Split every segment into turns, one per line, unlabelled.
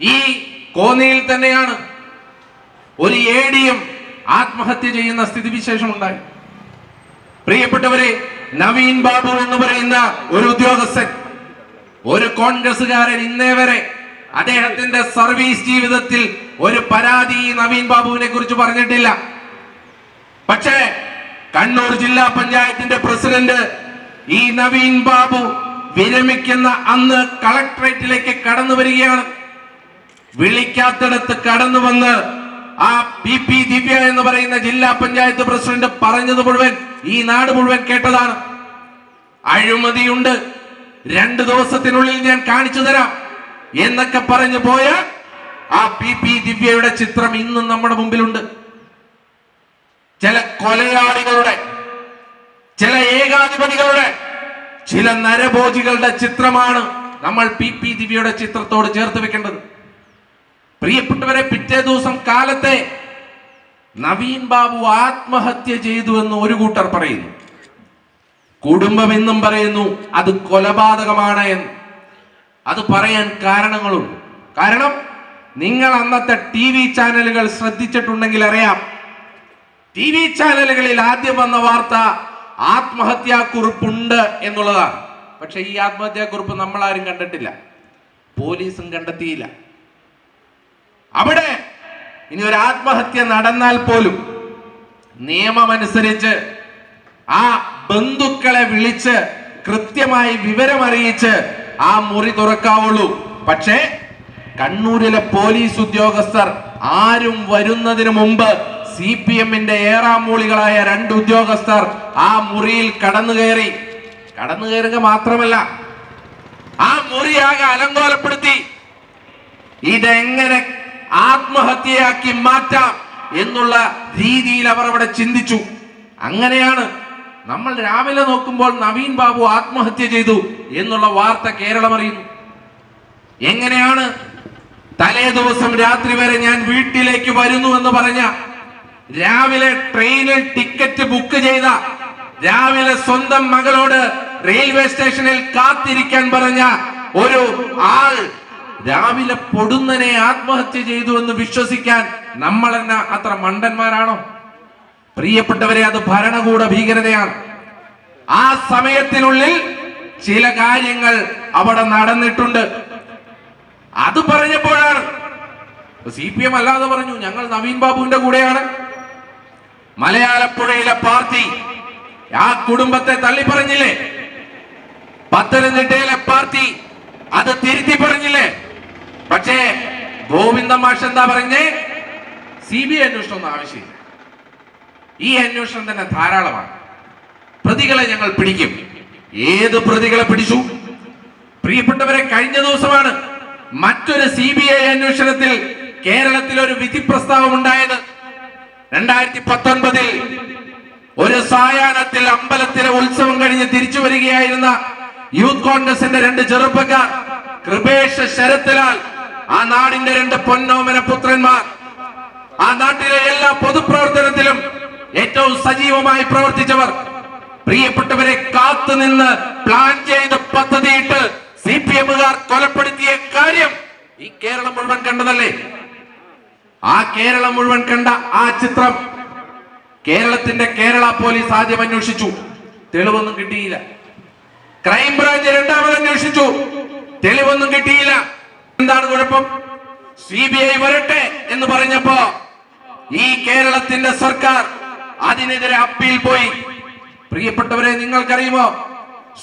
ഈ കോന്നിയിൽ തന്നെയാണ് ഒരു എ ഡിയും ആത്മഹത്യ ചെയ്യുന്ന സ്ഥിതിവിശേഷം ഉണ്ടായി പ്രിയപ്പെട്ടവരെ നവീൻ ബാബു എന്ന് പറയുന്ന ഒരു ഉദ്യോഗസ്ഥൻ ഒരു കോൺഗ്രസുകാരൻ ഇന്നേ വരെ അദ്ദേഹത്തിന്റെ സർവീസ് ജീവിതത്തിൽ ഒരു പരാതി നവീൻ ബാബുവിനെ കുറിച്ച് പറഞ്ഞിട്ടില്ല. പക്ഷേ കണ്ണൂർ ജില്ലാ പഞ്ചായത്തിന്റെ പ്രസിഡന്റ് ഈ നവീൻ ബാബു വിരമിക്കുന്ന അന്ന് കളക്ടറേറ്റിലേക്ക് കടന്നു വരികയാണ്. വിളിക്കാത്തിടത്ത് കടന്നു വന്ന് ആ പി പി ദിവ്യ എന്ന് പറയുന്ന ജില്ലാ പഞ്ചായത്ത് പ്രസിഡന്റ് പറഞ്ഞത് മുഴുവൻ ഈ നാട് മുഴുവൻ കേട്ടതാണ്. അഴിമതിയുണ്ട്. രണ്ടു ദിവസത്തിനുള്ളിൽ ഞാൻ കാണിച്ചു തരാം എന്നൊക്കെ പറഞ്ഞു പോയ ആ പി പി ദിവ്യയുടെ ചിത്രം ഇന്നും നമ്മുടെ മുമ്പിലുണ്ട്. ചില കൊലയാളികളുടെ ചില ഏകാധിപതികളുടെ ചില നരഭോജികളുടെ ചിത്രമാണ് നമ്മൾ പി പി ദിവ്യയുടെ ചിത്രത്തോട് ചേർത്ത് വെക്കേണ്ടത്. പ്രിയപ്പെട്ടവരെ പിറ്റേ ദിവസം കാലത്തെ നവീൻ ബാബു ആത്മഹത്യ ചെയ്തു എന്ന് ഒരു കൂട്ടർ പറയുന്നു. കുടുംബം എന്നും പറയുന്നു അത് കൊലപാതകമാണ് എന്ന്. അത് പറയാൻ കാരണങ്ങളുണ്ട്. കാരണം നിങ്ങൾ അന്നത്തെ ടി വി ചാനലുകൾ ശ്രദ്ധിച്ചിട്ടുണ്ടെങ്കിൽ അറിയാം. ടി വി ചാനലുകളിൽ ആദ്യം വന്ന വാർത്ത ആത്മഹത്യാക്കുറിപ്പുണ്ട് എന്നുള്ളതാണ്. പക്ഷെ ഈ ആത്മഹത്യാക്കുറിപ്പ് നമ്മൾ ആരും കണ്ടിട്ടില്ല. പോലീസും കണ്ടെത്തിയില്ല. അവിടെ ഇനി ഒരു ആത്മഹത്യ നടന്നാൽ പോലും നിയമമനുസരിച്ച് ആ ബന്ധുക്കളെ വിളിച്ച് കൃത്യമായി വിവരമറിയിച്ച് ആ മുറി തുറക്കാവുള്ളൂ. പക്ഷേ കണ്ണൂരിലെ പോലീസ് ഉദ്യോഗസ്ഥർ ആരും വരുന്നതിന് മുമ്പ് സി പി എമ്മിന്റെ ഏറാമൂളികളായ രണ്ട് ഉദ്യോഗസ്ഥർ ആ മുറിയിൽ കടന്നു കയറി കടന്നു കയറുക മാത്രമല്ല ആ മുറിയാകെ അലങ്കോലപ്പെടുത്തി. ഇതെങ്ങനെ ആത്മഹത്യയാക്കി മാറ്റാം എന്നുള്ള രീതിയിൽ അവർ അവിടെ ചിന്തിച്ചു. അങ്ങനെയാണ് നമ്മൾ രാവിലെ നോക്കുമ്പോൾ നവീൻ ബാബു ആത്മഹത്യ ചെയ്തു എന്നുള്ള വാർത്ത കേരളം അറിയുന്നു. എങ്ങനെയാണ് തലേ ദിവസം രാത്രി വരെ ഞാൻ വീട്ടിലേക്ക് വരുന്നു എന്ന് പറഞ്ഞ രാവിലെ ട്രെയിനിൽ ടിക്കറ്റ് ബുക്ക് ചെയ്ത രാവിലെ സ്വന്തം മകളോട് റെയിൽവേ സ്റ്റേഷനിൽ കാത്തിരിക്കാൻ പറഞ്ഞ ഒരു ആൾ രാവിലെ പൊടുന്നനെ ആത്മഹത്യ ചെയ്തു എന്ന് വിശ്വസിക്കാൻ നമ്മൾ തന്നെ അത്ര മണ്ടന്മാരാണോ? പ്രിയപ്പെട്ടവരെ അത് ഭരണകൂട ഭീകരതയാണ്. ആ സമയത്തിനുള്ളിൽ ചില കാര്യങ്ങൾ അവിടെ നടന്നിട്ടുണ്ട്. അത് പറഞ്ഞപ്പോഴാണ്. സി പി എം അല്ലാതെ പറഞ്ഞു ഞങ്ങൾ നവീൻ ബാബുവിന്റെ കൂടെയാണ്. മലയാളപ്പുഴയിലെ പാർട്ടി ആ കുടുംബത്തെ തള്ളി പറഞ്ഞില്ലേ? പത്തനംതിട്ടയിലെ പാർട്ടി അത് തിരുത്തി പറഞ്ഞില്ലേ? പക്ഷേ ഗോവിന്ദ മാഷ് എന്താ പറഞ്ഞേ? സി ബി ഐ അന്വേഷണം ഒന്നും ആവശ്യമില്ല. ഈ അന്വേഷണം തന്നെ ധാരാളമാണ്. പ്രതികളെ ഞങ്ങൾ പിടിക്കും. ഏത് പ്രതികളെ പിടിച്ചു? പ്രിയപ്പെട്ടവരെ കഴിഞ്ഞ ദിവസമാണ് മറ്റൊരു സി ബി ഐ അന്വേഷണത്തിൽ കേരളത്തിൽ ഒരു വിധി പ്രസ്താവം ഉണ്ടായത്. രണ്ടായിരത്തി പത്തൊൻപതിൽ ഒരു സായാഹ്നത്തിൽ അമ്പലത്തിലെ ഉത്സവം കഴിഞ്ഞ് തിരിച്ചു വരികയായിരുന്ന യൂത്ത് കോൺഗ്രസിന്റെ രണ്ട് ചെറുപ്പക്കാർ കൃപേഷ് ശരത്ലാൽ ആ നാടിന്റെ രണ്ട് പൊന്നോമന പുത്രന്മാർ ആ നാട്ടിലെ എല്ലാ പൊതുപ്രവർത്തനത്തിലും ഏറ്റവും സജീവമായി പ്രവർത്തിച്ചവർ പ്രിയപ്പെട്ടവരെ കാത്തുനിന്ന് പ്ലാൻ ചെയ്ത് പദ്ധതിയിട്ട് സി പി എമ്മുകാർ കൊലപ്പെടുത്തിയ കാര്യം ഈ കേരളം മുഴുവൻ കണ്ടതല്ലേ? ആ കേരളം മുഴുവൻ കണ്ട ആ ചിത്രം കേരളത്തിന്റെ കേരള പോലീസ് ആദ്യം അന്വേഷിച്ചു. തെളിവൊന്നും കിട്ടിയില്ല. ക്രൈംബ്രാഞ്ച് രണ്ടാമത് അന്വേഷിച്ചു. തെളിവൊന്നും കിട്ടിയില്ല. എന്താണ് കുഴപ്പം? സി ബി ഐ വരട്ടെ എന്ന് പറഞ്ഞപ്പോ ഈ കേരളത്തിന്റെ സർക്കാർ അതിനെതിരെ അപ്പീൽ പോയി. പ്രിയപ്പെട്ടവരെ നിങ്ങൾക്കറിയുമോ?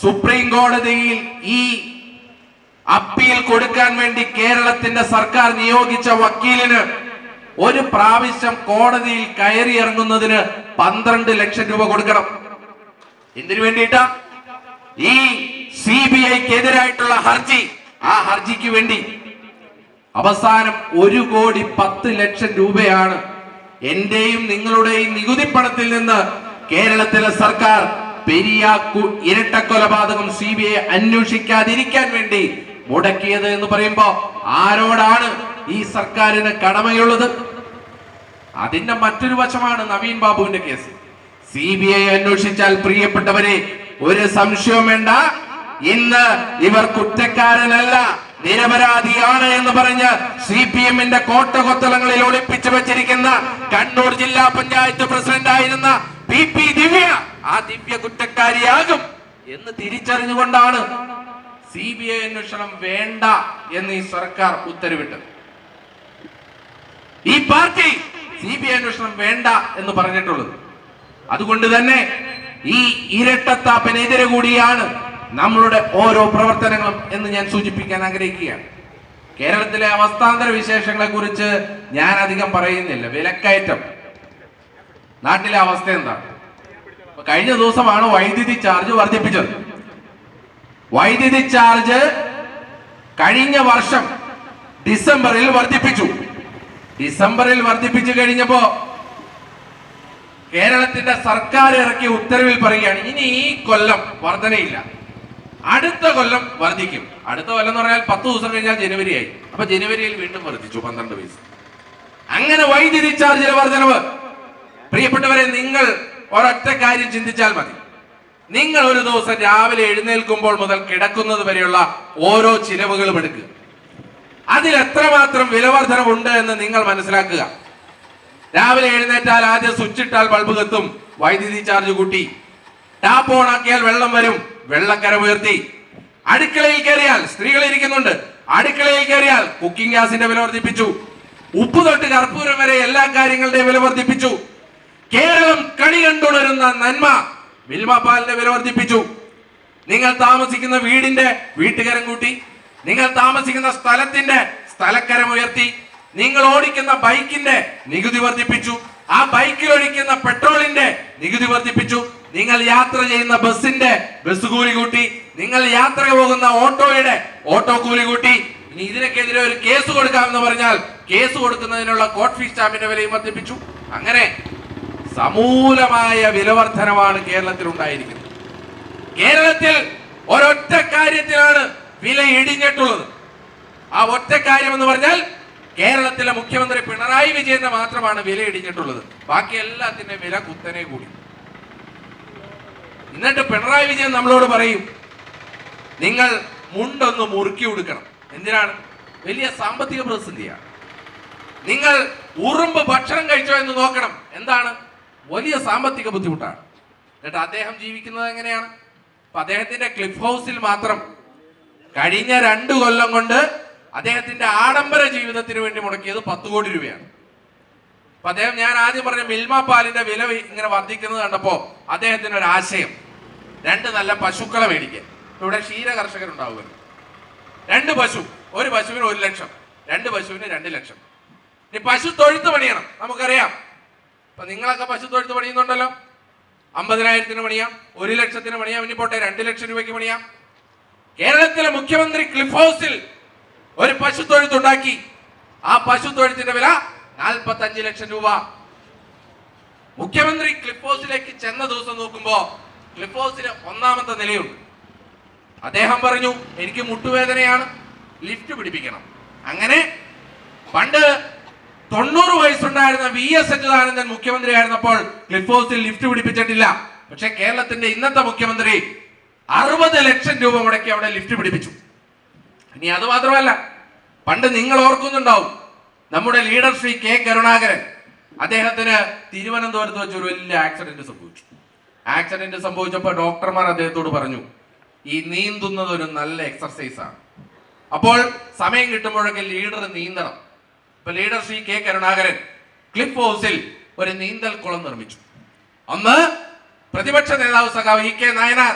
സുപ്രീം കോടതിയിൽ ഈ അപ്പീൽ കൊടുക്കാൻ വേണ്ടി കേരളത്തിന്റെ സർക്കാർ നിയോഗിച്ച വക്കീലിന് ഒരു പ്രാവശ്യം കോടതിയിൽ കയറി ഇറങ്ങുന്നതിന് പന്ത്രണ്ട് ലക്ഷം രൂപ കൊടുക്കണം. എന്തിനു വേണ്ടിയിട്ടാ? ഈ സി ബി ഐക്ക് എതിരായിട്ടുള്ള ഹർജി ആ ഹർജിക്ക് വേണ്ടി അവസാനം ഒരു കോടി പത്ത് ലക്ഷം രൂപയാണ് എന്റെയും നിങ്ങളുടെയും നികുതി പണത്തിൽ നിന്ന് കേരളത്തിലെ സർക്കാർ പെരിയ കു- ഇരട്ടക്കൊലപാതകം സി ബി ഐ അന്വേഷിക്കാതിരിക്കാൻ വേണ്ടി മുടക്കിയത് എന്ന് പറയുമ്പോ ആരോടാണ് ഈ സർക്കാരിന് കടമയുള്ളത്? അതിന്റെ മറ്റൊരു വശമാണ് നവീൻ ബാബുവിന്റെ കേസ്. സി ബി ഐ അന്വേഷിച്ചാൽ പ്രിയപ്പെട്ടവരെ ഒരു സംശയം വേണ്ട. ഇന്ന് ഇവർ കുറ്റക്കാരനല്ല. നിരപരാധിയാണ് എന്ന് പറഞ്ഞ് സി പി എമ്മിന്റെ കോട്ടകൊത്തളങ്ങളിൽ ഒളിപ്പിച്ചു വെച്ചിരിക്കുന്ന കണ്ണൂർ ജില്ലാ പഞ്ചായത്ത് പ്രസിഡന്റ് ആയിരുന്ന പി പി ദിവ്യ ആ ദിവ്യ കുറ്റക്കാരിയാകും എന്ന് തിരിച്ചറിഞ്ഞുകൊണ്ടാണ് സി ബി ഐ അന്വേഷണം വേണ്ട എന്ന് ഈ സർക്കാർ ഉത്തരവിട്ടത്. ഈ പാർട്ടി സി ബി ഐ അന്വേഷണം വേണ്ട എന്ന് പറഞ്ഞിട്ടുള്ളത്. അതുകൊണ്ട് തന്നെ ഈ ഇരട്ടത്താപ്പിനെതിരെ കൂടിയാണ് നമ്മളുടെ ഓരോ പ്രവർത്തനങ്ങളും എന്ന് ഞാൻ സൂചിപ്പിക്കാൻ ആഗ്രഹിക്കുകയാണ്. കേരളത്തിലെ അവസ്ഥാന്തര വിശേഷങ്ങളെ കുറിച്ച് ഞാൻ അധികം പറയുന്നില്ല. വിലക്കയറ്റം. നാട്ടിലെ അവസ്ഥ എന്താണ് കഴിഞ്ഞ ദിവസമാണ് വൈദ്യുതി ചാർജ് വർദ്ധിപ്പിച്ചത്. വൈദ്യുതി ചാർജ് കഴിഞ്ഞ വർഷം ഡിസംബറിൽ വർദ്ധിപ്പിച്ചു. ഡിസംബറിൽ വർദ്ധിപ്പിച്ചു കഴിഞ്ഞപ്പോ കേരളത്തിന്റെ സർക്കാർ ഇറക്കിയ ഉത്തരവിൽ പറയുകയാണ് ഇനി ഈ കൊല്ലം വർധനയില്ല. അടുത്ത കൊല്ലം വർദ്ധിക്കും. അടുത്ത കൊല്ലം എന്ന് പറഞ്ഞാൽ പത്ത് ദിവസം കഴിഞ്ഞാൽ ജനുവരി ആയി. അപ്പൊ ജനുവരിയിൽ വീണ്ടും വർദ്ധിച്ചു പന്ത്രണ്ട് പൈസ അങ്ങനെ വൈദ്യുതി ചാർജിലെ വർധനവ്. പ്രിയപ്പെട്ടവരെ നിങ്ങൾ ഒരൊറ്റ കാര്യം ചിന്തിച്ചാൽ മതി. നിങ്ങൾ ഒരു ദിവസം രാവിലെ എഴുന്നേൽക്കുമ്പോൾ മുതൽ കിടക്കുന്നത് വരെയുള്ള ഓരോ ചിലവുകളും എടുക്കുക അതിൽ എത്രമാത്രം വിലവർധനവുണ്ട് എന്ന് നിങ്ങൾ മനസ്സിലാക്കുക. രാവിലെ എഴുന്നേറ്റാൽ ആദ്യം സ്വിച്ച് ഇട്ടാൽ ബൾബ് കത്തും വൈദ്യുതി ചാർജ് കൂട്ടി. ടാപ്പ് ഓൺ ആക്കിയാൽ വെള്ളം വരും. വെള്ളക്കര ഉയർത്തി. അടുക്കളയിൽ കയറിയാൽ സ്ത്രീകൾ ഇരിക്കുന്നുണ്ട്. അടുക്കളയിൽ കയറിയാൽ കുക്കിംഗ് ഗ്യാസിന്റെ വില വർദ്ധിപ്പിച്ചു. ഉപ്പ് തൊട്ട് കർപ്പൂരം വരെ എല്ലാ കാര്യങ്ങളുടെയും വില വർദ്ധിപ്പിച്ചു. കേരളം കണി കണ്ടുണരുന്ന നന്മ മിൽമ പാലിന്റെ വില വർദ്ധിപ്പിച്ചു. നിങ്ങൾ താമസിക്കുന്ന വീടിന്റെ വീട്ടുകരം കൂട്ടി നിങ്ങൾ താമസിക്കുന്ന സ്ഥലത്തിന്റെ സ്ഥലക്കരം ഉയർത്തി നിങ്ങൾ ഓടിക്കുന്ന ബൈക്കിന്റെ നികുതി വർദ്ധിപ്പിച്ചു. ആ ബൈക്കിൽ ഒഴിക്കുന്ന പെട്രോളിന്റെ നികുതി വർദ്ധിപ്പിച്ചു. നിങ്ങൾ യാത്ര ചെയ്യുന്ന ബസ്സിന്റെ ബസ് കൂലി കൂട്ടി നിങ്ങൾ യാത്ര പോകുന്ന ഓട്ടോയുടെ ഓട്ടോ കൂലി കൂട്ടി ഇനി ഇതിനൊക്കെതിരെ ഒരു കേസ് കൊടുക്കാമെന്ന് പറഞ്ഞാൽ കേസ് കൊടുക്കുന്നതിനുള്ള കോർട്ട് ഫീസ് സ്റ്റാമ്പിന്റെ വിലയും വർദ്ധിപ്പിച്ചു. അങ്ങനെ സമൂലമായ വിലവർധനമാണ് കേരളത്തിൽ ഉണ്ടായിരിക്കുന്നത്. കേരളത്തിൽ ഒരൊറ്റ കാര്യത്തിലാണ് വില ഇടിഞ്ഞിട്ടുള്ളത്. ആ ഒറ്റ കാര്യം എന്ന് പറഞ്ഞാൽ കേരളത്തിലെ മുഖ്യമന്ത്രി പിണറായി വിജയന്റെ മാത്രമാണ് വില ഇടിഞ്ഞിട്ടുള്ളത്. ബാക്കി എല്ലാത്തിന്റെ വില കുത്തനെ കൂടി. എന്നിട്ട് പിണറായി വിജയൻ നമ്മളോട് പറയും നിങ്ങൾ മുണ്ടൊന്ന് മുറുക്കി കൊടുക്കണം എന്തിനാണ്? വലിയ സാമ്പത്തിക പ്രതിസന്ധിയാണ്. നിങ്ങൾ ഉറുമ്പ് ഭക്ഷണം കഴിച്ചോ എന്ന് നോക്കണം. എന്താണ്? വലിയ സാമ്പത്തിക ബുദ്ധിമുട്ടാണ്. എന്നിട്ട് അദ്ദേഹം ജീവിക്കുന്നത് എങ്ങനെയാണ്? അപ്പൊ അദ്ദേഹത്തിന്റെ ക്ലിഫ് ഹൗസിൽ മാത്രം കഴിഞ്ഞ രണ്ട് കൊല്ലം കൊണ്ട് അദ്ദേഹത്തിന്റെ ആഡംബര ജീവിതത്തിന് വേണ്ടി മുടക്കിയത് പത്ത് കോടി രൂപയാണ്. അപ്പൊ അദ്ദേഹം ഞാൻ ആദ്യം പറഞ്ഞ മിൽമ പാലിന്റെ വില ഇങ്ങനെ വർദ്ധിക്കുന്നത് കണ്ടപ്പോ അദ്ദേഹത്തിന് ഒരു ആശയം. രണ്ട് നല്ല പശുക്കളെ മേടിക്കാൻ. ഇവിടെ ക്ഷീര കർഷകരുണ്ടാവുക രണ്ട് പശു ഒരു പശുവിന് ഒരു ലക്ഷം രണ്ട് പശുവിന് രണ്ട് ലക്ഷം. ഇനി പശു തൊഴുത്ത് പണിയണം നമുക്കറിയാം. ഇപ്പൊ നിങ്ങളൊക്കെ പശു തൊഴുത്ത് പണിയുന്നുണ്ടല്ലോ. അമ്പതിനായിരത്തിന് പണിയാം ഒരു ലക്ഷത്തിന് പണിയാം ഇനി പോട്ടെ രണ്ട് ലക്ഷം രൂപയ്ക്ക് പണിയാം. കേരളത്തിലെ മുഖ്യമന്ത്രി ക്ലിഫ് ഹൗസിൽ ഒരു പശു തൊഴുത്തുണ്ടാക്കി. ആ പശു തൊഴുത്തിന്റെ വില നാൽപ്പത്തി അഞ്ച് ലക്ഷം രൂപ. മുഖ്യമന്ത്രി ക്ലിഫ് ഹൗസിലേക്ക് ചെന്ന ദിവസം നോക്കുമ്പോ ക്ലിഫ് ഹൗസിന് ഒന്നാമത്തെ നിലയുണ്ട്. അദ്ദേഹം പറഞ്ഞു എനിക്ക് മുട്ടുവേദനയാണ്. ലിഫ്റ്റ് പിടിപ്പിക്കണം. അങ്ങനെ പണ്ട് തൊണ്ണൂറ് വയസ്സുണ്ടായിരുന്ന വി എസ് അച്യുതാനന്ദൻ മുഖ്യമന്ത്രിയായിരുന്നപ്പോൾ ക്ലിഫ് ഹൗസിൽ ലിഫ്റ്റ് പിടിപ്പിച്ചിട്ടില്ല. പക്ഷെ കേരളത്തിന്റെ ഇന്നത്തെ മുഖ്യമന്ത്രി അറുപത് ലക്ഷം രൂപ മുടക്കി അവിടെ ലിഫ്റ്റ് പിടിപ്പിച്ചു. ഇനി അത് മാത്രമല്ല പണ്ട് നിങ്ങൾ ഓർക്കുന്നുണ്ടാവും നമ്മുടെ ലീഡർ ശ്രീ കെ കരുണാകരൻ അദ്ദേഹത്തിന് തിരുവനന്തപുരത്ത് വെച്ച് ഒരു വലിയ ആക്സിഡന്റ് സംഭവിച്ചു. ആക്സിഡന്റ് സംഭവിച്ചപ്പോൾ ഡോക്ടർമാർ അദ്ദേഹത്തോട് പറഞ്ഞു ഈ നീന്തുന്നത് ഒരു നല്ല എക്സർസൈസ് ആണ്. അപ്പോൾ സമയം കിട്ടുമ്പോഴൊക്കെ ലീഡർ നീന്തണം. ഇപ്പൊ leader Shri K Karunakaran cliff ഹൗസിൽ ഒരു നീന്തൽ കുളം നിർമ്മിച്ചു. അന്ന് പ്രതിപക്ഷ നേതാവ് സഖാവ് E K Nayanar.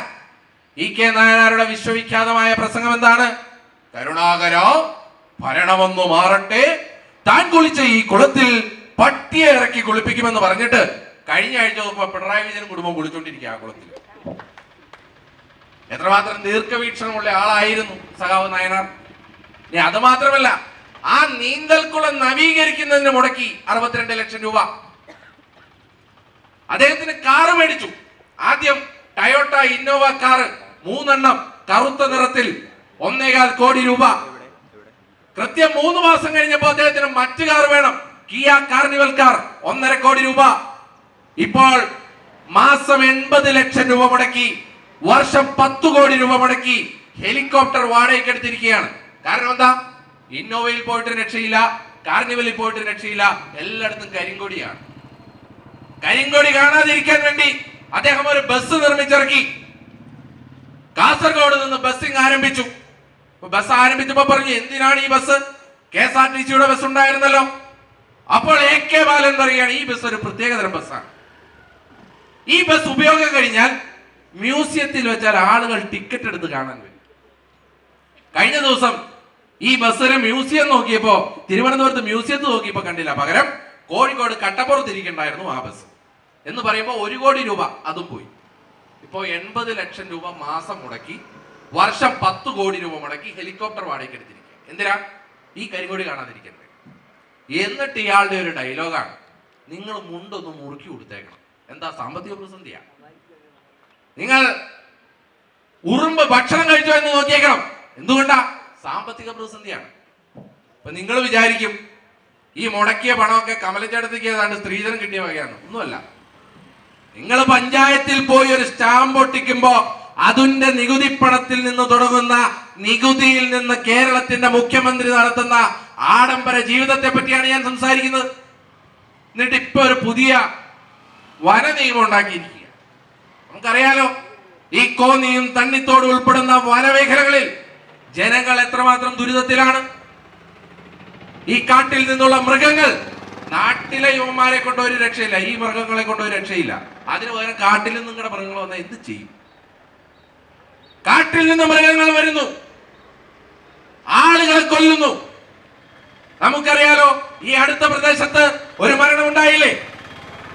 E K നായനാരുടെ വിശ്വവിഖ്യാതമായ പ്രസംഗം എന്താണ്? കരുണാകര ഭരണമൊന്നു മാറട്ടെ താൻ കുളിച്ച ഈ കുളത്തിൽ പട്ടിയെ ഇറക്കി കുളിപ്പിക്കുമെന്ന് പറഞ്ഞിട്ട് കഴിഞ്ഞ ആഴ്ച നോക്കുമ്പോ പിണറായി വിജയൻ കുടുംബം കുളിച്ചോണ്ടിരിക്കുക ആ കുളത്തിൽ എത്രമാത്രം ദീർഘവീക്ഷണമുള്ള ആളായിരുന്നു സഖാവ് നായനാർ. ഇനി അത് മാത്രമല്ല ആ നീന്തൽക്കുളം നവീകരിക്കുന്നതിന് മുടക്കി അറുപത്തിരണ്ട് ലക്ഷം രൂപ. അദ്ദേഹത്തിന് കാറ് മേടിച്ചു. ആദ്യം ടയോട്ട ഇന്നോവ കാറ് മൂന്നെണ്ണം കറുത്ത നിറത്തിൽ ഒന്നേകാൽ കോടി രൂപ. കൃത്യം മൂന്ന് മാസം കഴിഞ്ഞപ്പോ അദ്ദേഹത്തിന് മറ്റു കാർ വേണം. കിയ കാർണിവൽ കാർ ഒന്നര കോടി രൂപ. ഇപ്പോൾ മാസം എൺപത് ലക്ഷം രൂപ മുടക്കി വർഷം പത്ത് കോടി രൂപ മുടക്കി ഹെലികോപ്റ്റർ വാടകയ്ക്ക് എടുത്തിരിക്കുകയാണ്. കാരണം എന്താ? ഇന്നോവയിൽ പോയിട്ട് രക്ഷയില്ല കാർണിവലിൽ പോയിട്ട് രക്ഷയില്ല എല്ലായിടത്തും കരിങ്കൊടിയാണ്. കരിങ്കൊടി കാണാതിരിക്കാൻ വേണ്ടി അദ്ദേഹം ഒരു ബസ് നിർമ്മിച്ചിറക്കി. കാസർഗോഡ് നിന്ന് ബസ്സിംഗ് ആരംഭിച്ചു. ബസ് ആരംഭിച്ചപ്പോ പറഞ്ഞു എന്തിനാണ് ഈ bus? K S R T സിയുടെ ബസ് ഉണ്ടായിരുന്നല്ലോ. അപ്പോൾ എ കെ ബാലൻ പറയുകയാണ് ഈ ബസ് ഒരു പ്രത്യേകതരം ബസ്സാണ്. ഈ ബസ് ഉപയോഗം കഴിഞ്ഞാൽ മ്യൂസിയത്തിൽ വെച്ചാൽ ആളുകൾ ടിക്കറ്റ് എടുത്ത് കാണാൻ വരും. കഴിഞ്ഞ ദിവസം ഈ ബസ്സിന് മ്യൂസിയം നോക്കിയപ്പോ തിരുവനന്തപുരത്ത് മ്യൂസിയത്ത് നോക്കിയപ്പോ കണ്ടില്ല. പകരം കോഴിക്കോട് കട്ടപ്പുറത്ത് ഇരിക്കണ്ടായിരുന്നു ആ ബസ് എന്ന് പറയുമ്പോൾ ഒരു കോടി രൂപ അതും പോയി. ഇപ്പോ എൺപത് ലക്ഷം രൂപ മാസം മുടക്കി വർഷം പത്ത് കോടി രൂപ മുടക്കി ഹെലികോപ്റ്റർ വാടകയ്ക്ക് എടുത്തിരിക്കുക എന്തിനാ? ഈ കരിങ്കോടി കാണാതിരിക്കുന്നത് എന്നിട്ട് ഇയാളുടെ ഒരു ഡയലോഗാണ് നിങ്ങൾ മുണ്ടൊന്ന് മുറുക്കി കൊടുത്തേക്കണം. എന്താ സാമ്പത്തിക പ്രതിസന്ധിയാ? നിങ്ങൾ ഉറുമ്പ് ഭക്ഷണം കഴിച്ചോ എന്ന് നോക്കിയേക്കണം. എന്തുകൊണ്ടാ? സാമ്പത്തിക പ്രതിസന്ധിയാണ്. അപ്പൊ നിങ്ങൾ വിചാരിക്കും ഈ മുടക്കിയ പണമൊക്കെ കമലച്ചടത്തേക്ക് ഏതാണ്ട് സ്ത്രീധനം കിട്ടിയ വകയാണ് ഒന്നുമല്ല. നിങ്ങൾ പഞ്ചായത്തിൽ പോയി ഒരു സ്റ്റാമ്പ് ഒട്ടിക്കുമ്പോ അതിന്റെ നികുതി പണത്തിൽ നിന്ന് തുടങ്ങുന്ന നികുതിയിൽ നിന്ന് കേരളത്തിന്റെ മുഖ്യമന്ത്രി നടത്തുന്ന ആഡംബര ജീവിതത്തെ പറ്റിയാണ് ഞാൻ സംസാരിക്കുന്നത്. എന്നിട്ട് ഇപ്പൊ ഒരു പുതിയ വന നിയമം ഉണ്ടാക്കിയിരിക്കുക നമുക്കറിയാലോ ഈ കോന്നിയും തണ്ണിത്തോട് ഉൾപ്പെടുന്ന വനമേഖലകളിൽ ജനങ്ങൾ എത്രമാത്രം ദുരിതത്തിലാണ്? ഈ കാട്ടിൽ നിന്നുള്ള മൃഗങ്ങൾ നാട്ടിലെ യുവന്മാരെ കൊണ്ട് ഒരു രക്ഷയില്ല ഈ മൃഗങ്ങളെ കൊണ്ട് ഒരു രക്ഷയില്ല. അതിന് പകരം കാട്ടിൽ നിന്ന് നിങ്ങളുടെ മൃഗങ്ങൾ വന്നാൽ എന്ത് ചെയ്യും? കാട്ടിൽ നിന്ന് മൃഗങ്ങൾ വരുന്നു. ആളുകളെ കൊല്ലുന്നു. നമുക്കറിയാലോ ഈ അടുത്ത പ്രദേശത്ത് ഒരു മരണം ഉണ്ടായില്ലേ?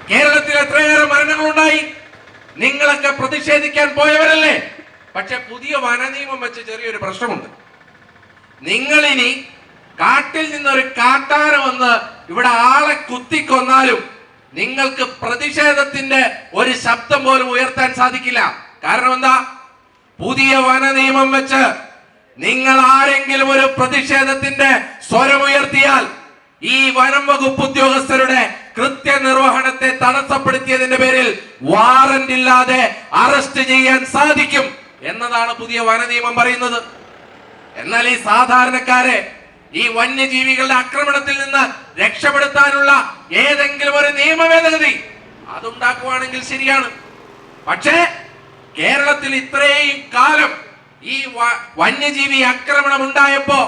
കേരളത്തിൽ എത്രയേറെ മരണങ്ങൾ ഉണ്ടായി നിങ്ങളൊക്കെ പ്രതിഷേധിക്കാൻ പോയവരല്ലേ? പക്ഷെ പുതിയ വനനിയമം വെച്ച് ചെറിയൊരു പ്രശ്നമുണ്ട്. നിങ്ങളിനി കാട്ടിൽ നിന്നൊരു കാട്ടാന വന്ന് ഇവിടെ ആളെ കുത്തിക്കൊന്നാലും നിങ്ങൾക്ക് പ്രതിഷേധത്തിന്റെ ഒരു ശബ്ദം പോലും ഉയർത്താൻ സാധിക്കില്ല. കാരണം എന്താ? പുതിയ വന നിയമം വെച്ച് നിങ്ങൾ ആരെങ്കിലും ഒരു പ്രതിഷേധത്തിന്റെ സ്വരമുയർത്തിയാൽ ഈ വനം വകുപ്പ് ഉദ്യോഗസ്ഥരുടെ കൃത്യനിർവഹണത്തെ തടസ്സപ്പെടുത്തിയതിന്റെ പേരിൽ വാറന്റ് ഇല്ലാതെ അറസ്റ്റ് ചെയ്യാൻ സാധിക്കും എന്നതാണ് പുതിയ വന നിയമം പറയുന്നത്. എന്നാൽ ഈ സാധാരണക്കാരെ ഈ വന്യജീവികളുടെ ആക്രമണത്തിൽ നിന്ന് രക്ഷപ്പെടുത്താനുള്ള ഏതെങ്കിലും ഒരു നിയമ ഭേദഗതി അതുണ്ടാക്കുവാണെങ്കിൽ ശരിയാണ്. പക്ഷേ കേരളത്തിൽ ഇത്രയും കാലം ഈ വന്യജീവി ആക്രമണം ഉണ്ടായപ്പോ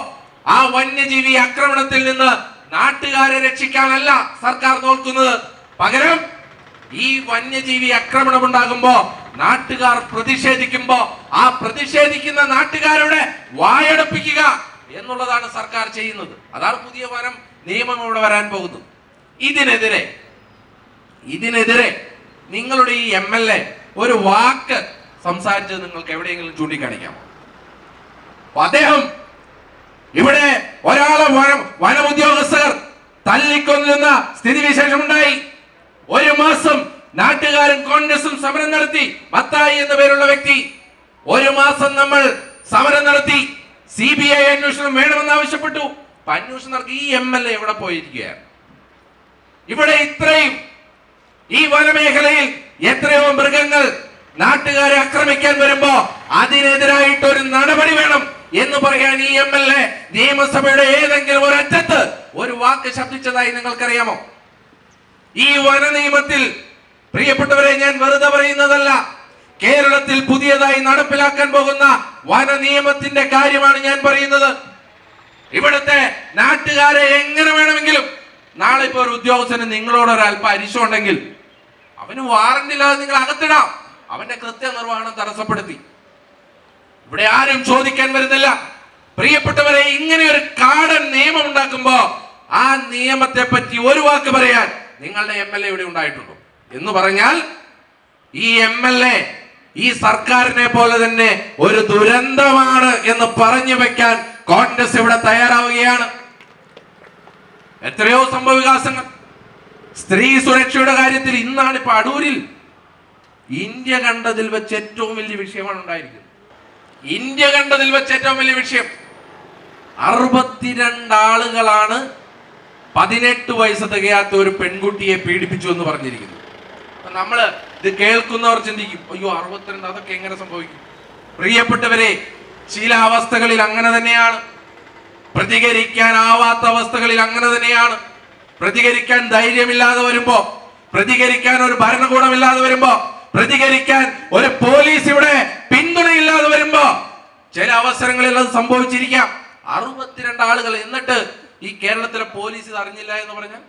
ആ വന്യജീവി ആക്രമണത്തിൽ നിന്ന് നാട്ടുകാരെ രക്ഷിക്കാനല്ല സർക്കാർ നോക്കുന്നത്. പകരം ഈ വന്യജീവി ആക്രമണം ഉണ്ടാകുമ്പോ നാട്ടുകാർ പ്രതിഷേധിക്കുമ്പോ ആ പ്രതിഷേധിക്കുന്ന നാട്ടുകാരുടെ വായടപ്പിക്കുക എന്നുള്ളതാണ് സർക്കാർ ചെയ്യുന്നത്. അതാണ് പുതിയ വനം നിയമം ഇവിടെ വരാൻ പോകുന്നത്. ഇതിനെതിരെ ഇതിനെതിരെ നിങ്ങളുടെ ഈ എം എൽ എ ഒരു വാക്ക് സംസാരിച്ചത് നിങ്ങൾക്ക് എവിടെയെങ്കിലും ചൂണ്ടിക്കാണിക്കാമോ? അദ്ദേഹം ഇവിടെ ഒരാളെ വനം വനമുദ്യോഗസ്ഥർ തല്ലിക്കൊല്ലുന്ന സ്ഥിതിവിശേഷം ഉണ്ടായി ഒരു മാസം നാട്ടുകാരും കോൺഗ്രസും സമരം നടത്തി. മത്തായി എന്ന പേരുള്ള വ്യക്തി. ഒരു മാസം നമ്മൾ സമരം നടത്തി. സി ബി ഐ അന്വേഷണം വേണമെന്ന് ആവശ്യപ്പെട്ടു. അന്വേഷണം നടത്തി. ഈ എം എൽ എ എവിടെ പോയിരിക്കുകയാണ്? ഇവിടെ ഇത്രയും ഈ വനമേഖലയിൽ എത്രയോ മൃഗങ്ങൾ നാട്ടുകാരെ ആക്രമിക്കാൻ വരുമ്പോ അതിനെതിരായിട്ട് ഒരു നടപടി വേണം എന്ന് പറയാൻ ഈ എം എൽ എ നിയമസഭയുടെ ഏതെങ്കിലും ഒരു അറ്റത്ത് ഒരു വാക്ക് ശബ്ദിച്ചതായി നിങ്ങൾക്കറിയാമോ? ഈ വന നിയമത്തിൽ പ്രിയപ്പെട്ടവരെ ഞാൻ വെറുതെ പറയുന്നതല്ല. കേരളത്തിൽ പുതിയതായി നടപ്പിലാക്കാൻ പോകുന്ന വന നിയമത്തിന്റെ കാര്യമാണ് ഞാൻ പറയുന്നത്. ഇവിടുത്തെ നാട്ടുകാരെ എങ്ങനെ വേണമെങ്കിലും നാളെ ഇപ്പോൾ ഒരു ഉദ്യോഗസ്ഥന് നിങ്ങളോട് ഒരു അല്പം അരിശം ഉണ്ടെങ്കിൽ അവന് വാറന്റ് ഇല്ലാതെ നിങ്ങൾ അകത്തിടാം. അവന്റെ കൃത്യനിർവഹണം തടസ്സപ്പെടുത്തി. ഇവിടെ ആരും ചോദിക്കാൻ വരുന്നില്ല. പ്രിയപ്പെട്ടവരെ ഇങ്ങനെ ഒരു കാടൻ നിയമം ഉണ്ടാക്കുമ്പോ ആ നിയമത്തെ പറ്റി ഒരു വാക്ക് പറയാൻ നിങ്ങളുടെ എം എൽ എ ഇവിടെ ഉണ്ടായിട്ടുണ്ടോ? എന്ന് പറഞ്ഞാൽ ഈ എം എൽ എ ഈ സർക്കാരിനെ പോലെ തന്നെ ഒരു ദുരന്തമാണ് എന്ന് പറഞ്ഞു വെക്കാൻ കോൺഗ്രസ് ഇവിടെ തയ്യാറാവുകയാണ്. എത്രയോ സംഭവവികാസങ്ങൾ. സ്ത്രീ സുരക്ഷയുടെ കാര്യത്തിൽ ഇന്നാണ് ഇപ്പൊ അടൂരിൽ ഇന്ത്യ കണ്ടതിൽ വെച്ച് ഏറ്റവും വലിയ വിഷയമാണ് ഉണ്ടായിരിക്കുന്നത്. ഇന്ത്യ കണ്ടതിൽ വെച്ച് ഏറ്റവും വലിയ വിഷയം. അറുപത്തിരണ്ട് ആളുകളാണ് പതിനെട്ട് വയസ്സ് തികയാത്ത ഒരു പെൺകുട്ടിയെ പീഡിപ്പിച്ചു എന്ന് പറഞ്ഞിരിക്കുന്നു. അപ്പൊ നമ്മൾ ഇത് കേൾക്കുന്നവർ ചിന്തിക്കും അയ്യോ അറുപത്തിരണ്ട് അതൊക്കെ എങ്ങനെ സംഭവിക്കും? പ്രിയപ്പെട്ടവരെ ചില അവസ്ഥകളിൽ അങ്ങനെ തന്നെയാണ്. പ്രതികരിക്കാനാവാത്ത അവസ്ഥകളിൽ അങ്ങനെ തന്നെയാണ്. പ്രതികരിക്കാൻ ധൈര്യമില്ലാതെ വരുമ്പോ പ്രതികരിക്കാൻ ഒരു ഭരണകൂടമില്ലാതെ വരുമ്പോ പ്രതികരിക്കാൻ ഒരു പോലീസ് ഇവിടെ പിന്തുണയില്ലാതെ വരുമ്പോ ചില അവസരങ്ങളിൽ അത് സംഭവിച്ചിരിക്കാം. അറുപത്തിരണ്ട് ആളുകൾ എന്നിട്ട് ഈ കേരളത്തിലെ പോലീസ് ഇത് അറിഞ്ഞില്ല എന്ന് പറഞ്ഞാൽ?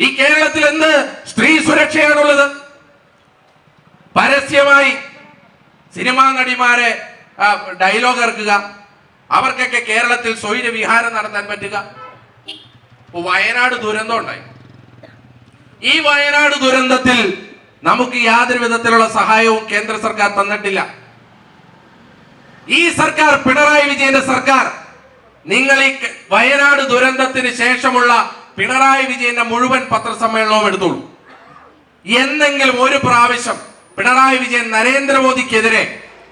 ഈ കേരളത്തിൽ എന്ത് സ്ത്രീ സുരക്ഷയാണുള്ളത്? പരസ്യമായി സിനിമാ നടിമാരെ ഡയലോഗ് ഇറക്കുക. അവർക്കൊക്കെ കേരളത്തിൽ സ്വൈര വിഹാരം നടത്താൻ പറ്റുക. വയനാട് ദുരന്തം ഉണ്ടായി. ഈ വയനാട് ദുരന്തത്തിൽ നമുക്ക് യാതൊരു വിധത്തിലുള്ള സഹായവും കേന്ദ്ര സർക്കാർ തന്നിട്ടില്ല. ഈ സർക്കാർ പിണറായി വിജയന്റെ സർക്കാർ നിങ്ങൾ ഈ വയനാട് ദുരന്തത്തിന് ശേഷമുള്ള പിണറായി വിജയന്റെ മുഴുവൻ പത്രസമ്മേളനവും എടുത്തോളൂ. എന്നെങ്കിലും ഒരു പ്രാവശ്യം പിണറായി വിജയൻ നരേന്ദ്രമോദിക്കെതിരെ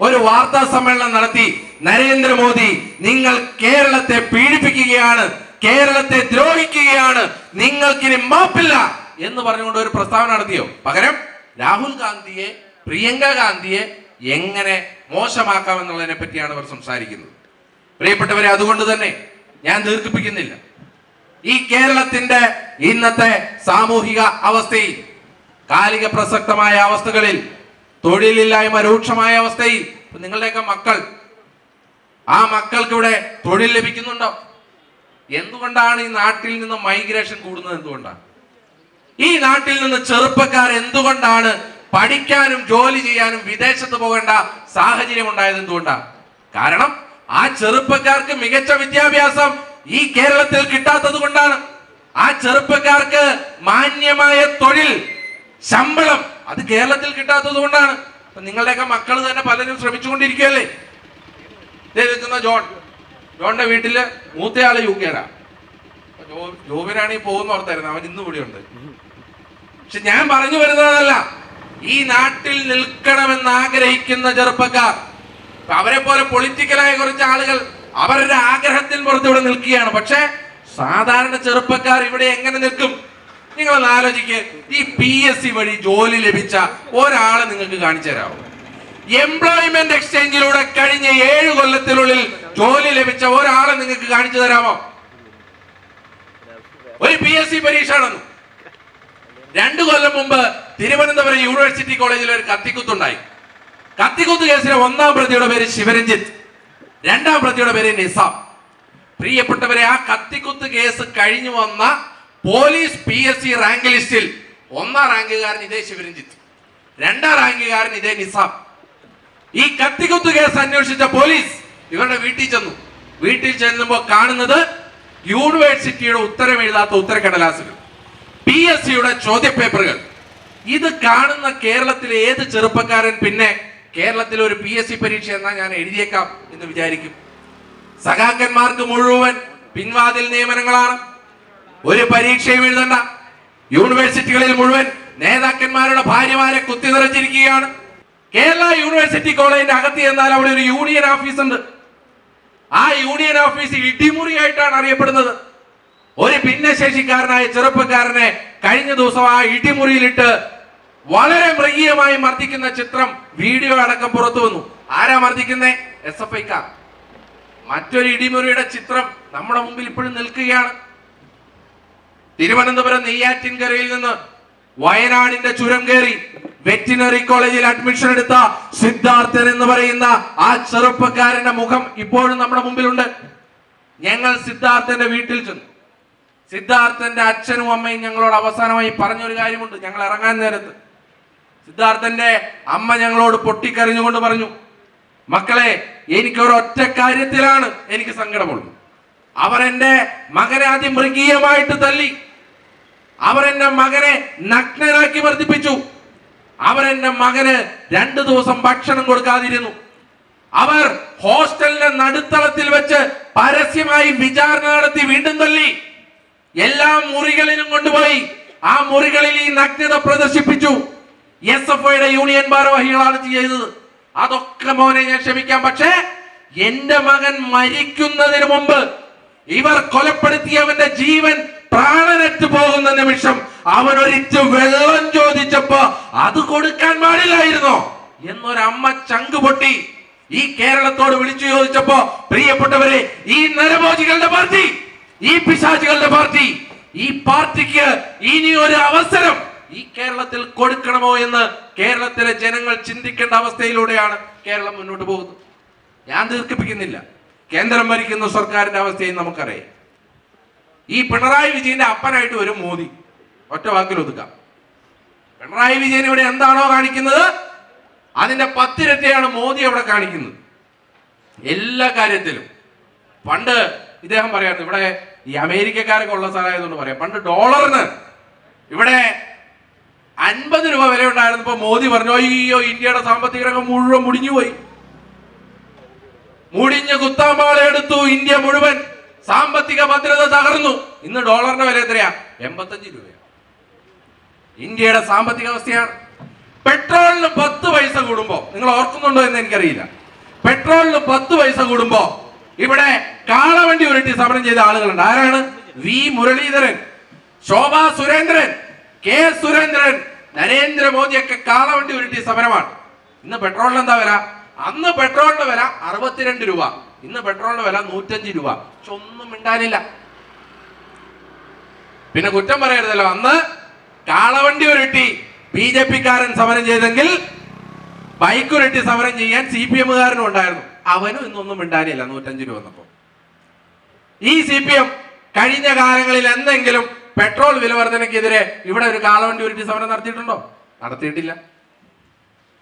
ഒരു വാർത്താ സമ്മേളനം നടത്തി നരേന്ദ്രമോദി നിങ്ങൾ കേരളത്തെ പീഡിപ്പിക്കുകയാണ് കേരളത്തെ ദ്രോഹിക്കുകയാണ് നിങ്ങൾക്കിനി മാപ്പില്ല എന്ന് പറഞ്ഞുകൊണ്ട് ഒരു പ്രസ്താവന നടത്തിയോ? പകരം രാഹുൽ ഗാന്ധിയെ പ്രിയങ്ക ഗാന്ധിയെ എങ്ങനെ മോശമാക്കാമെന്നുള്ളതിനെ പറ്റിയാണ് അവർ സംസാരിക്കുന്നത്. പ്രിയപ്പെട്ടവരെ അതുകൊണ്ട് തന്നെ ഞാൻ ദീർഘിപ്പിക്കുന്നില്ല. ഈ കേരളത്തിന്റെ ഇന്നത്തെ സാമൂഹിക അവസ്ഥയിൽ കാലിക പ്രസക്തമായ അവസ്ഥകളിൽ തൊഴിലില്ലായ്മ രൂക്ഷമായ അവസ്ഥയിൽ നിങ്ങളുടെയൊക്കെ മക്കൾ ആ മക്കൾക്ക് ഇവിടെ തൊഴിൽ ലഭിക്കുന്നുണ്ടോ? എന്തുകൊണ്ടാണ് ഈ നാട്ടിൽ നിന്ന് മൈഗ്രേഷൻ കൂടുന്നത് എന്തുകൊണ്ടാണ്? ഈ നാട്ടിൽ നിന്ന് ചെറുപ്പക്കാർ എന്തുകൊണ്ടാണ് പഠിക്കാനും ജോലി ചെയ്യാനും വിദേശത്ത് പോകേണ്ട സാഹചര്യം ഉണ്ടായത് എന്തുകൊണ്ടാണ്? കാരണം ആ ചെറുപ്പക്കാർക്ക് മികച്ച വിദ്യാഭ്യാസം ഈ കേരളത്തിൽ കിട്ടാത്തത് കൊണ്ടാണ്. ആ ചെറുപ്പക്കാർക്ക് മാന്യമായ തൊഴിൽ ശമ്പളം അത് കേരളത്തിൽ കിട്ടാത്തത് കൊണ്ടാണ്. നിങ്ങളുടെയൊക്കെ മക്കൾ തന്നെ പലരും ശ്രമിച്ചുകൊണ്ടിരിക്കുകയല്ലേ? ജോൺ. ജോണിന്റെ വീട്ടിൽ മൂത്തയാൾ യു കെയിലാ ജോബിനാണ് ഈ പോകുന്ന ഓർത്തായിരുന്നു. അവൻ ഇന്നും കൂടി ഉണ്ട് പക്ഷെ ഞാൻ പറഞ്ഞു വരുന്നതല്ല ഈ നാട്ടിൽ നിൽക്കണമെന്ന് ആഗ്രഹിക്കുന്ന ചെറുപ്പക്കാർ അവരെ പോലെ പൊളിറ്റിക്കലായ കുറച്ച് ആളുകൾ അവരുടെ ആഗ്രഹത്തിന് പുറത്ത് ഇവിടെ നിൽക്കുകയാണ്. പക്ഷേ സാധാരണ ചെറുപ്പക്കാർ ഇവിടെ എങ്ങനെ നിൽക്കും? നിങ്ങൾ ആലോചിക്ക്. ഈ പി എസ് സി വഴി ജോലി ലഭിച്ച ഒരാളെ നിങ്ങൾക്ക് കാണിച്ചു തരാമോ എംപ്ലോയ്മെന്റ് എക്സ്ചേഞ്ചിലൂടെ കഴിഞ്ഞ ഏഴ് കൊല്ലത്തിനുള്ളിൽ ജോലി ലഭിച്ച ഒരാളെ നിങ്ങൾക്ക് കാണിച്ചു തരാമോ? ഒരു പി എസ് സി പരീക്ഷ രണ്ടു കൊല്ലം മുമ്പ് തിരുവനന്തപുരം യൂണിവേഴ്സിറ്റി കോളേജിൽ ഒരു കത്തിക്കുത്തുണ്ടായി. കത്തിക്കുത്ത് കേസിലെ ഒന്നാം പ്രതിയുടെ പേര് ശിവരഞ്ജിത്ത്. രണ്ടാം പ്രതിയുടെ പേര് നിസാം. പ്രിയപ്പെട്ടവരെ ആ കത്തിക്കുത്ത് കേസ് കഴിഞ്ഞു വന്ന police P S C rank ലിസ്റ്റിൽ ഒന്നാം റാങ്കുകാരൻ ഇതേ ശിവരഞ്ജിത്ത്. രണ്ടാം റാങ്കുകാരൻ ഇതേ നിസാം. ഈ കത്തിക്കുത്ത് കേസ് അന്വേഷിച്ച പോലീസ് ഇവരുടെ വീട്ടിൽ ചെന്നു. വീട്ടിൽ ചെല്ലുമ്പോൾ കാണുന്നത് യൂണിവേഴ്സിറ്റിയുടെ ഉത്തരം എഴുതാത്ത ഉത്തരക്കടലാസുകൾ പി എസ് സിയുടെ ചോദ്യപേപ്പറുകൾ. ഇത് കാണുന്ന കേരളത്തിലെ ഏത് ചെറുപ്പക്കാരൻ പിന്നെ കേരളത്തിൽ ഒരു പി എസ് സി പരീക്ഷ എന്നാൽ ഞാൻ എഴുതിയേക്കാം എന്ന് വിചാരിക്കും. സഖാക്കന്മാർക്ക് മുഴുവൻ പിൻവാതിൽ നിയമനങ്ങളാണ്. ഒരു പരീക്ഷയും എഴുതണ്ട. യൂണിവേഴ്സിറ്റികളിൽ മുഴുവൻ നേതാക്കന്മാരുടെ ഭാര്യമാരെ കുത്തി നിറച്ചിരിക്കുകയാണ്. കേരള യൂണിവേഴ്സിറ്റി കോളേജിന്റെ അകത്ത് ചെന്നാൽ അവിടെ ഒരു യൂണിയൻ ഓഫീസ് ഉണ്ട്. ആ യൂണിയൻ ഓഫീസ് ഇടിമുറിയായിട്ടാണ് അറിയപ്പെടുന്നത്. ഒരു ഭിന്നശേഷിക്കാരനായ ചെറുപ്പക്കാരനെ കഴിഞ്ഞ ദിവസം ആ ഇടിമുറിയിലിട്ട് വളരെ മൃഗീയമായി മർദ്ദിക്കുന്ന ചിത്രം വീഡിയോ അടക്കം പുറത്തു വന്നു. ആരാ മർദ്ദിക്കുന്നേ? എസ് എഫ് ഐക്കാർ മറ്റൊരു ഇടിമുറിയുടെ ചിത്രം നമ്മുടെ മുമ്പിൽ ഇപ്പോഴും നിൽക്കുകയാണ്. തിരുവനന്തപുരം നെയ്യാറ്റിൻകരയിൽ നിന്ന് വയനാടിന്റെ ചുരം കയറി വെറ്റിനറി കോളേജിൽ അഡ്മിഷൻ എടുത്ത സിദ്ധാർത്ഥൻ എന്ന് പറയുന്ന ആ ചെറുപ്പക്കാരന്റെ മുഖം ഇപ്പോഴും നമ്മുടെ മുമ്പിലുണ്ട്. ഞങ്ങൾ സിദ്ധാർത്ഥന്റെ വീട്ടിൽ ചെന്നു. സിദ്ധാർത്ഥന്റെ അച്ഛനും അമ്മയും ഞങ്ങളോട് അവസാനമായി പറഞ്ഞൊരു കാര്യമുണ്ട്. ഞങ്ങൾ ഇറങ്ങാൻ നേരത്ത്. സിദ്ധാർത്ഥന്റെ അമ്മ ഞങ്ങളോട് പൊട്ടിക്കരഞ്ഞുകൊണ്ട് പറഞ്ഞു മക്കളെ എനിക്ക് ഒറ്റ കാര്യത്തിലാണ് എനിക്ക് സങ്കടമുള്ളത് അവർ എന്റെ മകനെ ആദ്യം മൃഗീയമായിട്ട് തല്ലി. അവർ എന്റെ മകനെ നഗ്നനാക്കി വർദ്ധിപ്പിച്ചു അവർ എന്റെ മകന് രണ്ടു ദിവസം ഭക്ഷണം കൊടുക്കാതിരുന്നു. അവർ ഹോസ്റ്റലിന്റെ നടുത്തളത്തിൽ വെച്ച് പരസ്യമായി വിചാരണ നടത്തി വീണ്ടും തല്ലി. എല്ലാ മുറികളിലും കൊണ്ടുപോയി. ആ മുറികളിൽ ഈ നഗ്നത പ്രദർശിപ്പിച്ചു. എസ് എഫ് ഐയുടെ യൂണിയൻ ഭാരവാഹികളാണ് ചെയ്തത്. അതൊക്കെ മോനെ ഞാൻ ക്ഷമിക്കാം. പക്ഷേ എന്റെ മകൻ മരിക്കുന്നതിന് മുമ്പ് ഇവർ കൊലപ്പെടുത്തിയവന്റെ ജീവൻ പ്രാണനറ്റ് പോകുന്ന നിമിഷം അവൻ ഒരിച്ച് വെള്ളം ചോദിച്ചപ്പോ അത് കൊടുക്കാൻ പാടില്ലായിരുന്നോ? എന്നൊരമ്മ ചങ്ക് പൊട്ടി ഈ കേരളത്തോട് വിളിച്ചു ചോദിച്ചപ്പോ പ്രിയപ്പെട്ടവരെ ഈ നരഭോജികളുടെ പാർട്ടി ഈ പിശാചികളുടെ പാർട്ടി ഈ പാർട്ടിക്ക് ഇനി ഒരു അവസരം ഈ കേരളത്തിൽ കൊടുക്കണമോ എന്ന് കേരളത്തിലെ ജനങ്ങൾ ചിന്തിക്കേണ്ട അവസ്ഥയിലൂടെയാണ് കേരളം മുന്നോട്ട് പോകുന്നത്. ഞാൻ ദീർഘിപ്പിക്കുന്നില്ല. കേന്ദ്രം ഭരിക്കുന്ന സർക്കാരിന്റെ അവസ്ഥയും നമുക്കറിയാം. ഈ പിണറായി വിജയന്റെ അപ്പനായിട്ട് വരും മോദി. ഒറ്റ വാക്കിൽ ഒതുക്കാം. പിണറായി വിജയൻ ഇവിടെ എന്താണോ കാണിക്കുന്നത്? അതിന്റെ പത്തിരട്ടിയാണ് മോദി അവിടെ കാണിക്കുന്നത്. എല്ലാ കാര്യത്തിലും. പണ്ട് ഇദ്ദേഹം പറയായിരുന്നു ഇവിടെ ഈ അമേരിക്കക്കാരൊക്കെ ഉള്ള സ്ഥലമായതുകൊണ്ട് പറയാം. പണ്ട് ഡോളറിന് ഇവിടെ അൻപത് രൂപ വില ഉണ്ടായിരുന്നപ്പോൾ മോദി പറഞ്ഞു അയ്യോ ഇന്ത്യയുടെ സാമ്പത്തിക രംഗം മുഴുവൻ മുടിഞ്ഞുപോയി മുടിഞ്ഞ് കുത്താമ്പാള എടുത്തു ഇന്ത്യ മുഴുവൻ. സാമ്പത്തിക ഭദ്രത തകർന്നു. ഇന്ന് ഡോളറിന്റെ വില എത്രയാ? എൺപത്തഞ്ച് രൂപയാണ് ഇന്ത്യയുടെ സാമ്പത്തിക അവസ്ഥയാണ്. പെട്രോളിന് പത്ത് പൈസ കൂടുമ്പോ നിങ്ങൾ ഓർക്കുന്നുണ്ടോ എന്ന് എനിക്കറിയില്ല. പെട്രോളിന് പത്ത് പൈസ കൂടുമ്പോ ഇവിടെ കാളവണ്ടി ഉരുട്ടി സമരം ചെയ്ത ആളുകളുണ്ട്. ആരാണ്? വി മുരളീധരൻ ശോഭാ സുരേന്ദ്രൻ. കെ സുരേന്ദ്രൻ നരേന്ദ്രമോദിയൊക്കെ കാളവണ്ടി ഉരുട്ടിയ സമരമാണ്. ഇന്ന് പെട്രോളിന് എന്താ വില? അന്ന് പെട്രോളിന്റെ വില അറുപത്തിരണ്ട് രൂപ. ഇന്ന് പെട്രോളിന്റെ വില നൂറ്റഞ്ച് രൂപ. പക്ഷെ ഒന്നും മിണ്ടാനില്ല. പിന്നെ കുറ്റം പറയരുതല്ലോ. അന്ന് കാളവണ്ടി ഉരുട്ടി ബി ജെ പിക്കാരൻ സമരം ചെയ്തെങ്കിൽ ബൈക്ക് ഉരുട്ടി സമരം ചെയ്യാൻ സി പി എമ്മുകാരനും ഉണ്ടായിരുന്നു. അവനും ഇന്നൊന്നും മിണ്ടാനില്ല നൂറ്റഞ്ച് രൂപ വന്നപ്പോ ഈ സി പി എം കഴിഞ്ഞ കാലങ്ങളിൽ എന്തെങ്കിലും പെട്രോൾ വില വർധനയ്ക്കെതിരെ ഇവിടെ ഒരു കാളവണ്ടി ഒരു സമരം നടത്തിയിട്ടുണ്ടോ? നടത്തിയിട്ടില്ല.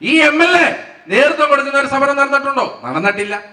ഈ എം എൽ എ നേതൃത്വം കൊടുക്കുന്ന ഒരു സമരം നടന്നിട്ടുണ്ടോ? നടന്നിട്ടില്ല.